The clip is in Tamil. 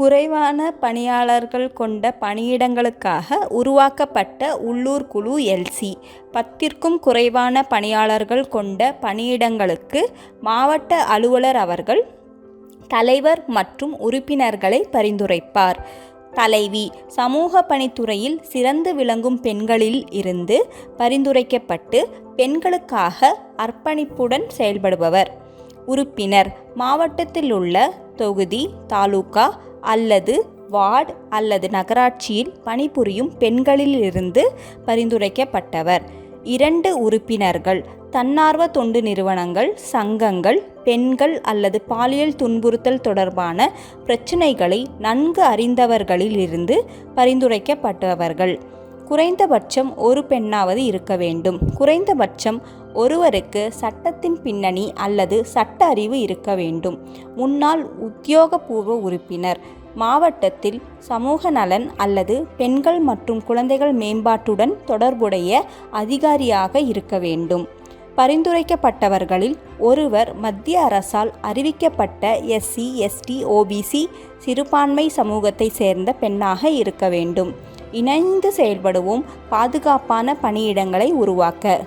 குறைவான பணியாளர்கள் கொண்ட பணியிடங்களுக்காக உருவாக்கப்பட்ட உள்ளூர் குழு எல்சி. பத்திற்கும் குறைவான பணியாளர்கள் கொண்ட பணியிடங்களுக்கு மாவட்ட அலுவலர் அவர்கள் தலைவர் மற்றும் உறுப்பினர்களை பரிந்துரைப்பார். தலைவி சமூக பணித்துறையில் சிறந்து விளங்கும் பெண்களில் இருந்து பரிந்துரைக்கப்பட்டு பெண்களுக்காக அர்ப்பணிப்புடன் செயல்படுபவர். உறுப்பினர் மாவட்டத்தில் உள்ள தொகுதி தாலுகா அல்லது வார்டு அல்லது நகராட்சியில் பணிபுரியும் பெண்களிலிருந்து பரிந்துரைக்கப்பட்டவர். இரண்டு உறுப்பினர்கள் தன்னார்வ தொண்டு நிறுவனங்கள் சங்கங்கள் பெண்கள் அல்லது பாலியல் துன்புறுத்தல் தொடர்பான பிரச்சினைகளை நன்கு அறிந்தவர்களிலிருந்து பரிந்துரைக்கப்பட்டவர்கள். குறைந்தபட்சம் ஒரு பெண்ணாவது இருக்க வேண்டும். குறைந்தபட்சம் ஒருவருக்கு சட்டத்தின் பின்னணி அல்லது சட்ட அறிவு இருக்க வேண்டும். முன்னாள் உத்தியோகபூர்வ உறுப்பினர் மாவட்டத்தில் சமூக நலன் அல்லது பெண்கள் மற்றும் குழந்தைகள் மேம்பாட்டுடன் தொடர்புடைய அதிகாரியாக இருக்க வேண்டும். பரிந்துரைக்கப்பட்டவர்களில் ஒருவர் மத்திய அரசால் அறிவிக்கப்பட்ட எஸ்சி எஸ்டி ஓபிசி சிறுபான்மை சமூகத்தை சேர்ந்த பெண்ணாக இருக்க வேண்டும். இணைந்து செயல்படுவோம் பாதுகாப்பான பணியிடங்களை உருவாக்க.